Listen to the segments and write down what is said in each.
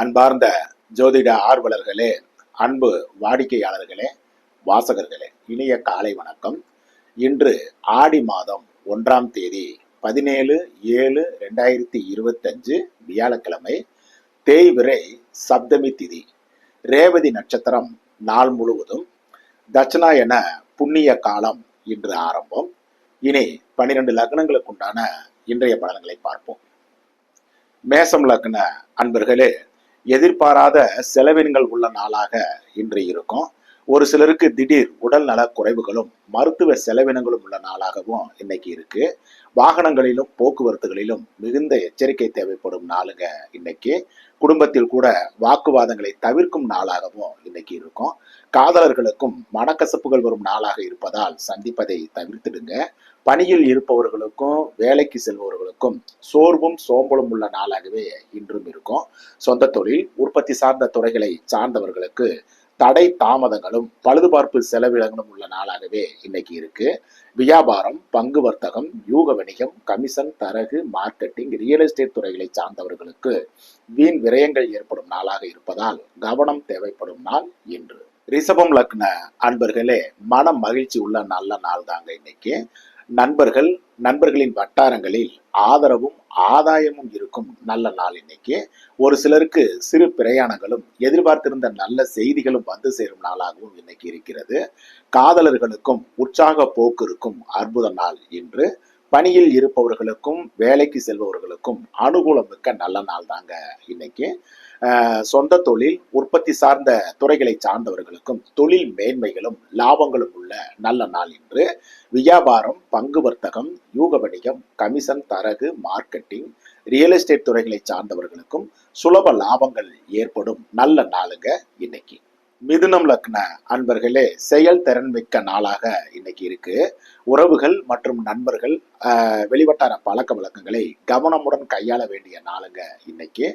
அன்பார்ந்த ஜோதிட ஆர்வலர்களே அன்பு வாடிக்கையாளர்களே வாசகர்களே இனிய காலை வணக்கம். இன்று ஆடி மாதம் ஒன்றாம் தேதி பதினேழு ஏழு ரெண்டாயிரத்தி இருபத்தஞ்சு வியாழக்கிழமை தேய்விரை சப்தமி திதி ரேவதி நட்சத்திரம் நாள் முழுவதும் தட்சணாயன புண்ணிய காலம் இன்று ஆரம்பம். இனி பனிரெண்டு லக்னங்களுக்கு உண்டான இன்றைய பலன்களை பார்ப்போம். மேசம் லக்ன அன்பர்களே எதிர்பாராத செலவினங்கள் உள்ள நாளாக இன்று இருக்கும். ஒரு சிலருக்கு திடீர் உடல் நல குறைவுகளும் மருத்துவ செலவினங்களும் உள்ள நாளாகவும் இன்னைக்கு இருக்கு. வாகனங்களிலும் போக்குவரத்துகளிலும் மிகுந்த எச்சரிக்கை தேவைப்படும் நாளுங்க இன்னைக்கு. குடும்பத்தில் கூட வாக்குவாதங்களை தவிர்க்கும் நாளாகவும் இன்னைக்கு இருக்கும். காதலர்களுக்கும் மனக்கசப்புகள் வரும் நாளாக இருப்பதால் சந்திப்பதை தவிர்த்திடுங்க. பணியில் இருப்பவர்களுக்கும் வேலைக்கு செல்பவர்களுக்கும் சோர்வும் சோம்பலும் உள்ள நாளாகவே இன்றும் இருக்கும். சொந்த தொழில் உற்பத்தி சார்ந்த துறைகளை சார்ந்தவர்களுக்கு தடை தாமதங்களும் பழுதுபார்ப்பு செலவினங்களும் உள்ள நாளாகவே இன்னைக்கு இருக்கு. வியாபாரம் பங்கு வர்த்தகம் யூக வணிகம் கமிஷன் தரகு மார்க்கெட்டிங் ரியல் எஸ்டேட் துறைகளை சார்ந்தவர்களுக்கு வீண் விரயங்கள் ஏற்படும் நாளாக இருப்பதால் கவனம் தேவைப்படும் நாள் இன்று. ரிஷபம் லக்ன அன்பர்களே மன மகிழ்ச்சி உள்ள நல்ல நாள் தாங்க இன்னைக்கு. நண்பர்கள் நண்பர்களின் வட்டாரங்களில் ஆதரவும் ஆதாயமும் இருக்கும் நல்ல நாள் இன்னைக்கு. ஒரு சிலருக்கு சிறு பிரயாணங்களும் எதிர்பார்த்திருந்த நல்ல செய்திகளும் வந்து சேரும் நாளாகவும் இன்னைக்கு இருக்கிறது. காதலர்களுக்கும் உற்சாக போக்கிற்கும் அற்புத நாள் இன்று. பணியில் இருப்பவர்களுக்கும் வேலைக்கு செல்பவர்களுக்கும் அனுகூலம் மிக்க நல்ல நாள் தாங்க இன்னைக்கு. சொந்த தொழில் உற்பத்தி சார்ந்த துறைகளை சார்ந்தவர்களுக்கும் தொழில் மேன்மைகளும் லாபங்களும் உள்ள நல்ல நாள் இன்று வியாபாரம் பங்கு வர்த்தகம் யூக வணிகம் கமிஷன் தரகு மார்க்கெட்டிங் ரியல் எஸ்டேட் துறைகளை சார்ந்தவர்களுக்கும் சுலப லாபங்கள் ஏற்படும் நல்ல நாளுங்க இன்னைக்கு. மிதுனம் லக்ன அன்பர்களே செயல் திறன் மிக்க நாளாக இன்னைக்கு இருக்கு. உறவுகள் மற்றும் நண்பர்கள் வெளிவட்டார பழக்க வழக்கங்களை கவனமுடன் கையாள வேண்டிய நாளுங்க இன்னைக்கு.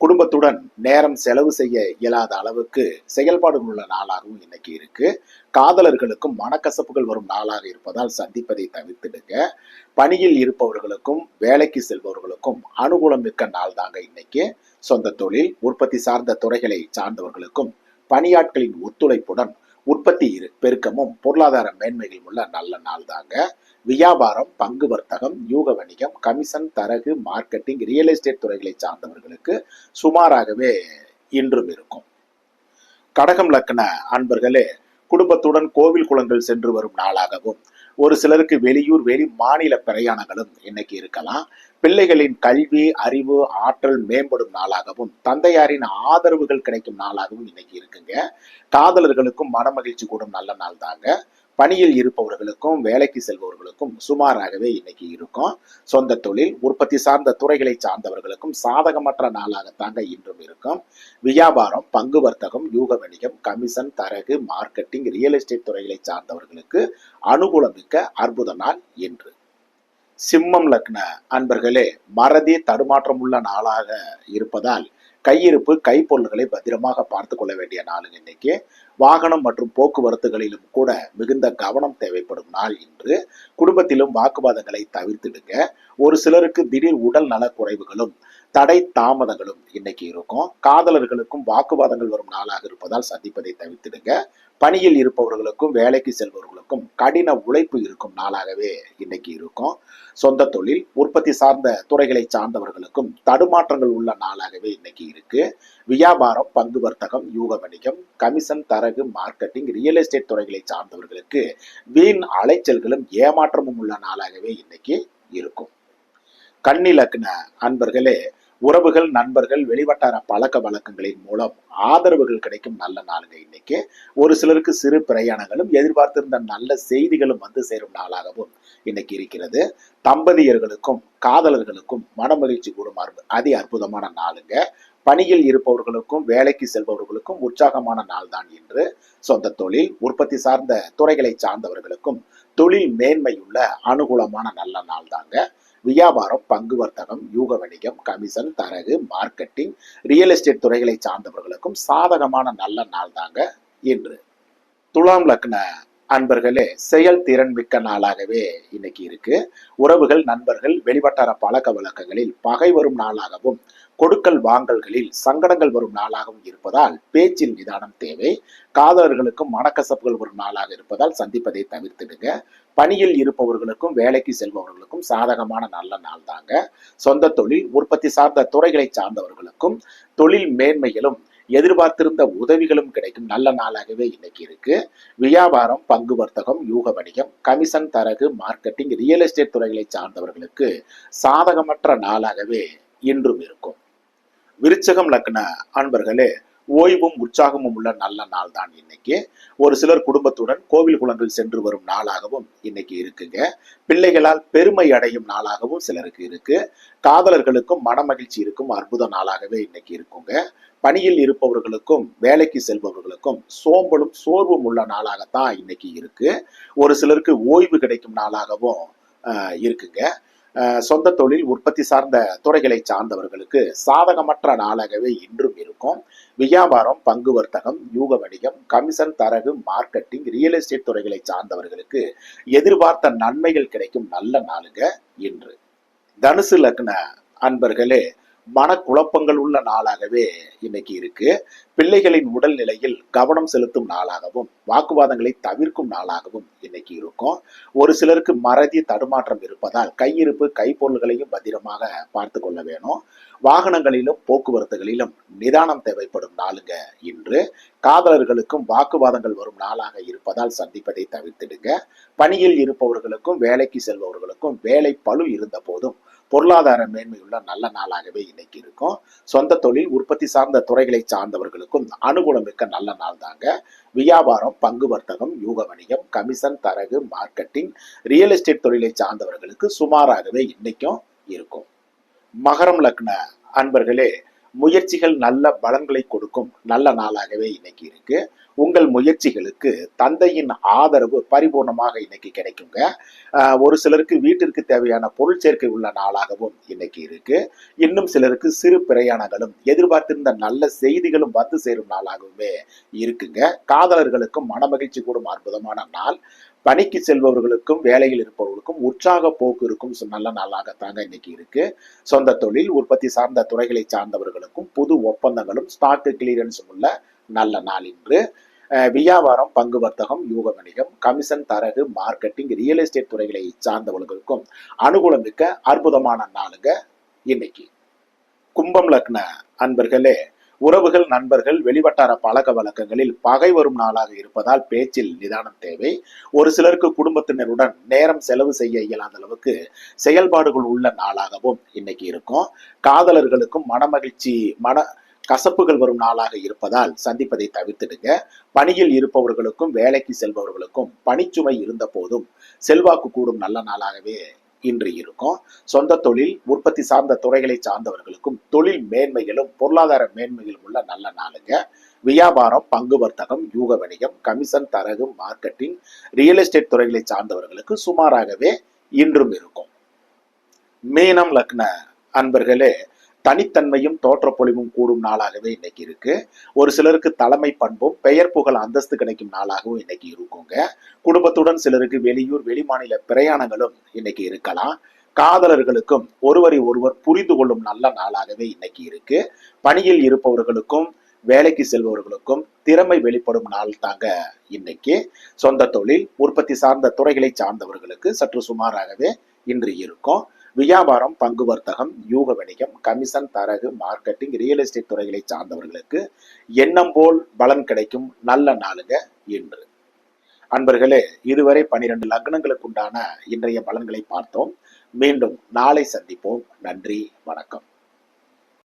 குடும்பத்துடன் நேரம் செலவு செய்ய இயலாத அளவுக்கு செயல்பாடு உள்ள நாளாகவும் இன்னைக்கு இருக்கு. காதலர்களுக்கும் மனக்கசப்புகள் வரும் நாளாக இருப்பதால் சந்திப்பதை தவிர்த்துடுங்க. பணியில் இருப்பவர்களுக்கும் வேலைக்கு செல்பவர்களுக்கும் அனுகூலம் மிக்க நாள் தாங்க இன்னைக்கு. சொந்த தொழில் உற்பத்தி சார்ந்த துறைகளை சார்ந்தவர்களுக்கும் பணியாட்களின் ஒத்துழைப்புடன் உற்பத்தி பெருக்கமும் பொருளாதார மேன்மைகளும் உள்ள நல்ல நாள் தாங்க வியாபாரம் பங்கு வர்த்தகம் யூக வணிகம் கமிஷன் தரகு மார்க்கெட்டிங் ரியல் எஸ்டேட் துறைகளை சார்ந்தவர்களுக்கு சுமாராகவே இன்றும் இருக்கும். கடகம் லக்ன அன்பர்களே குடும்பத்துடன் கோவில் குளங்கள் சென்று வரும் நாளாகவும் ஒரு சிலருக்கு வெளியூர் வெளி மாநில பிரயாணங்களும் இன்னைக்கு இருக்கலாம். பிள்ளைகளின் கல்வி அறிவு ஆற்றல் மேம்படும் நாளாகவும் தந்தையாரின் ஆதரவுகள் கிடைக்கும் நாளாகவும் இன்னைக்கு இருக்குங்க. காதலர்களுக்கும் மனமகிழ்ச்சி கூடும் நல்ல நாள் தாங்க. பணியில் இருப்பவர்களுக்கும் வேலைக்கு செல்பவர்களுக்கும் சுமாராகவே இன்னைக்கு இருக்கும். சொந்த தொழில் உற்பத்தி சார்ந்த துறைகளை சார்ந்தவர்களுக்கும் சாதகமற்ற நாளாகத்தாங்க இன்றும் இருக்கும். வியாபாரம் பங்கு வர்த்தகம் யூக வணிகம் கமிஷன் தரகு மார்க்கெட்டிங் ரியல் எஸ்டேட் துறைகளை சார்ந்தவர்களுக்கு அனுகூலமிக்க அற்புத நாள் இன்று. சிம்மம் லக்ன அன்பர்களே மறதி தடுமாற்றம் உள்ள நாளாக இருப்பதால் கையிருப்பு கைப்பொருள்களை பத்திரமாக பார்த்து கொள்ள வேண்டிய நாளுங்க இன்னைக்கு. வாகனம் மற்றும் போக்குவரத்துகளிலும் கூட மிகுந்த கவனம் தேவைப்படும் நாள் இன்று. குடும்பத்திலும் வாக்குவாதங்களை தவிர்த்திடுங்க. ஒரு சிலருக்கு திடீர் உடல் நல குறைவுகளும் தடை தாமதங்களும் இன்னைக்கு இருக்கும். காதலர்களுக்கும் வாக்குவாதங்கள் வரும் நாளாக இருப்பதால் சந்திப்பதை தவிர்த்திடுங்க. பணியில் இருப்பவர்களுக்கும் வேலைக்கு செல்பவர்களுக்கும் கடின உழைப்பு இருக்கும் நாளாகவே இன்னைக்கு இருக்கும். சொந்த தொழில் உற்பத்தி சார்ந்த துறைகளை சார்ந்தவர்களுக்கும் தடுமாற்றங்கள் உள்ள நாளாகவே இன்னைக்கு இருக்கு. வியாபாரம் பங்கு வர்த்தகம் யூக வணிகம் கமிஷன் தரகு மார்க்கெட்டிங் ரியல் எஸ்டேட் துறைகளை சார்ந்தவர்களுக்கு வீண் அலைச்சல்களும் ஏமாற்றமும் உள்ள நாளாகவே இன்னைக்கு இருக்கும். கண்ணிலக்ன அன்பர்களே உறவுகள் நண்பர்கள் வெளிவட்டார பழக்க வழக்கங்களின் மூலம் ஆதரவுகள் கிடைக்கும் நல்ல நாளுங்க இன்னைக்கு. ஒரு சிலருக்கு சிறு பிரயாணங்களும் எதிர்பார்த்திருந்த நல்ல செய்திகளும் வந்து சேரும் நாளாகவும் இன்னைக்கு இருக்கிறது. தம்பதியர்களுக்கும் காதலர்களுக்கும் மனமகிழ்ச்சி கூடும் அற்பு- அதி அற்புதமான நாளுங்க. பணியில் இருப்பவர்களுக்கும் வேலைக்கு செல்பவர்களுக்கும் உற்சாகமான நாள்தான் என்று சொந்த தொழில் உற்பத்தி சார்ந்த துறைகளை சார்ந்தவர்களுக்கும் தொழில் மேன்மையுள்ள அனுகூலமான நல்ல நாள் தாங்க வியாபாரம் பங்கு வர்த்தகம் யூக வணிகம் கமிஷன் தரகு மார்க்கெட்டிங் ரியல் எஸ்டேட் துறைகளை சார்ந்தவர்களுக்கும் சாதகமான நல்ல நாள் தாங்க இன்று. துலாம் லக்ன அன்பர்களே செயல்திறன் மிக்க நாளாகவே இன்னைக்கு இருக்கு. உறவுகள் நண்பர்கள் வெளிவட்டார பழக்க வழக்கங்களில் பகை வரும் நாளாகவும் கொடுக்கல் வாங்கல்களில் சங்கடங்கள் வரும் நாளாகவும் இருப்பதால் பேச்சில் நிதானம் தேவை. காதலர்களுக்கும் மனக்கசப்புகள் வரும் நாளாக இருப்பதால் சந்திப்பதை தவிர்த்துடுங்க. பணியில் இருப்பவர்களுக்கும் வேலைக்கு செல்பவர்களுக்கும் சாதகமான நல்ல நாள் தாங்க. சொந்த தொழில் உற்பத்தி சார்ந்த துறைகளை சார்ந்தவர்களுக்கும் தொழில் மேன்மையிலும் எதிர்பார்த்திருந்த உதவிகளும் கிடைக்கும். நல்ல நாளாகவே இன்னைக்கு இருக்கு. வியாபாரம் பங்கு வர்த்தகம் யூக வணிகம் கமிஷன் தரகு மார்க்கெட்டிங் ரியல் எஸ்டேட் துறைகளை சார்ந்தவர்களுக்கு சாதகமற்ற நாளாகவே இன்றும் இருக்கும். விருச்சகம் லக்ன அன்பர்களே ஓய்வும் உற்சாகமும் உள்ள நல்ல நாள் தான் இன்னைக்கு. ஒரு சிலர் குடும்பத்துடன் கோவில் குளங்கள் சென்று வரும் நாளாகவும் இன்னைக்கு இருக்குங்க. பிள்ளைகளால் பெருமை அடையும் நாளாகவும் சிலருக்கு இருக்கு. காதலர்களுக்கும் மனமகிழ்ச்சி இருக்கும் அற்புத நாளாகவே இன்னைக்கு இருக்குங்க. பணியில் இருப்பவர்களுக்கும் வேலைக்கு செல்பவர்களுக்கும் சோம்பலும் சோர்வும் உள்ள நாளாகத்தான் இன்னைக்கு இருக்கு. ஒரு சிலருக்கு ஓய்வு கிடைக்கும் நாளாகவும் இருக்குங்க. சொந்த தொழில் உற்பத்தி சார்ந்த துறைகளை சார்ந்தவர்களுக்கு சாதகமற்ற நாளாகவே இன்றும் இருக்கும். வியாபாரம் பங்கு வர்த்தகம் யூக வணிகம் கமிஷன் தரகு மார்க்கெட்டிங் ரியல் எஸ்டேட் துறைகளை சார்ந்தவர்களுக்கு எதிர்பார்த்த நன்மைகள் கிடைக்கும் நல்ல நாளுங்க இன்று. தனுசு லக்ன அன்பர்களே மனக்குழப்பங்கள் உள்ள நாளாகவே இன்னைக்கு இருக்கு. பிள்ளைகளின் உடல் நிலையில் கவனம் செலுத்தும் நாளாகவும் வாக்குவாதங்களை தவிர்க்கும் நாளாகவும் இன்னைக்கு இருக்கும். ஒரு சிலருக்கு மறதி தடுமாற்றம் இருப்பதால் கையிருப்பு கைப்பொருள்களையும் பத்திரமாக பார்த்து கொள்ள வேணும். வாகனங்களிலும் போக்குவரத்துகளிலும் நிதானம் தேவைப்படும் நாளுங்க இன்று. காதலர்களுக்கும் வாக்குவாதங்கள் வரும் நாளாக இருப்பதால் சந்திப்பதை தவிர்த்திடுங்க. பணியில் இருப்பவர்களுக்கும் வேலைக்கு செல்பவர்களுக்கும் வேலை பளு இருந்த போதும் பொருளாதார மேன்மையுள்ள நல்ல நாளாகவே இன்னைக்கு இருக்கும். சொந்த தொழில் உற்பத்தி சார்ந்த துறைகளை சார்ந்தவர்களுக்கும் அனுகூலமிக்க நல்ல நாள் தாங்க. வியாபாரம் பங்கு வர்த்தகம் யூக வணிகம் கமிஷன் தரகு மார்க்கெட்டிங் ரியல் எஸ்டேட் தொழிலை சார்ந்தவர்களுக்கு சுமாராகவே இன்னைக்கும் இருக்கும். மகரம் லக்ன அன்பர்களே முயற்சிகள் நல்ல பலன்களை கொடுக்கும். நல்ல நாளாகவே இன்னைக்கு இருக்கு. உங்கள் முயற்சிகளுக்கு தந்தையின் ஆதரவு பரிபூர்ணமாக இன்னைக்கு கிடைக்குங்க. ஆஹ் ஒரு சிலருக்கு வீட்டிற்கு தேவையான பொருள் சேர்க்கை உள்ள நாளாகவும் இன்னைக்கு இருக்கு. இன்னும் சிலருக்கு சிறு பிரயாணங்களும் எதிர்பார்த்திருந்த நல்ல செய்திகளும் வந்து சேரும் நாளாகவுமே இருக்குங்க. காதலர்களுக்கும் மனமகிழ்ச்சி கூடும் அற்புதமான நாள். பணிக்கு செல்பவர்களுக்கும் வேலையில் இருப்பவர்களுக்கும் உற்சாக போக்கு இருக்கும். சு- நல்ல நாளாகத்தாங்க இன்னைக்கு இருக்கு. சொந்த தொழில் உற்பத்தி சார்ந்த துறைகளை சார்ந்தவர்களுக்கும் புது ஒப்பந்தங்களும் ஸ்டாக் கிளியரன்ஸ் உள்ள நல்ல நாள் இன்று. வியாபாரம் பங்கு வர்த்தகம் யூக வணிகம் கமிஷன் தரகு மார்க்கெட்டிங் ரியல் எஸ்டேட் துறைகளை சார்ந்தவர்களுக்கும் அனுகூலம் மிக்க அற்புதமான நாளுங்க இன்னைக்கு. கும்பம் லக்ன அன்பர்களே உறவுகள் நண்பர்கள் வெளிவட்டார பழக்க வழக்கங்களில் பகை வரும் நாளாக இருப்பதால் பேச்சில் நிதானம் தேவை. ஒரு சிலருக்கு குடும்பத்தினருடன் நேரம் செலவு செய்ய இயலாத அளவுக்கு செயல்பாடுகள் உள்ள நாளாகவும் இன்னைக்கு இருக்கும். காதலர்களுக்கும் மனமகிழ்ச்சி மன கசப்புகள் வரும் நாளாக இருப்பதால் சந்திப்பதை தவிர்த்துடுங்க. பணியில் இருப்பவர்களுக்கும் வேலைக்கு செல்பவர்களுக்கும் பணிச்சுமை இருந்த போதும் செல்வாக்கு கூடும் நல்ல நாளாகவே இன்று இருக்கும். சொந்த தொழில் உற்பத்தி சார்ந்த துறைகளை சார்ந்தவர்களுக்கும் தொழில் மேன்மைகளும் பொருளாதார மேன்மைகளும் உள்ள நல்ல நாளுங்க. வியாபாரம் பங்கு வர்த்தகம் யூக வணிகம் கமிஷன் தரகு மார்க்கெட்டிங் ரியல் எஸ்டேட் துறைகளை சார்ந்தவர்களுக்கு சுமாராகவே இன்றும் இருக்கும். மீனம் லக்ன அன்பர்களே தனித்தன்மையும் தோற்றப்பொழிவும் கூடும் நாளாகவே இன்னைக்கு இருக்கு. ஒரு சிலருக்கு தலைமை பண்பும் பெயர் புகழ் அந்தஸ்து கிடைக்கும் நாளாகவும் இன்னைக்கு இருக்குங்க. குடும்பத்துடன் சிலருக்கு வெளியூர் வெளிமாநில பிரயாணங்களும் இன்னைக்கு இருக்கலாம். காதலர்களுக்கும் ஒருவரை ஒருவர் புரிந்து கொள்ளும் நல்ல நாளாகவே இன்னைக்கு இருக்கு. பணியில் இருப்பவர்களுக்கும் வேலைக்கு செல்பவர்களுக்கும் திறமை வெளிப்படும் நாள் தாங்க இன்னைக்கு. சொந்த தொழில் உற்பத்தி சார்ந்த துறைகளை சார்ந்தவர்களுக்கு சற்று சுமாராகவே இன்று இருக்கும். வியாபாரம் பங்கு வர்த்தகம் யூக வணிகம் கமிஷன் தரகு மார்க்கெட்டிங் ரியல் எஸ்டேட் துறைகளை சார்ந்தவர்களுக்கு எண்ணம் போல் பலன் கிடைக்கும் நல்ல நாளுங்க இன்று. அன்பர்களே இதுவரை பனிரெண்டு லக்னங்களுக்கு உண்டான இன்றைய பலன்களை பார்த்தோம். மீண்டும் நாளை சந்திப்போம். நன்றி வணக்கம்.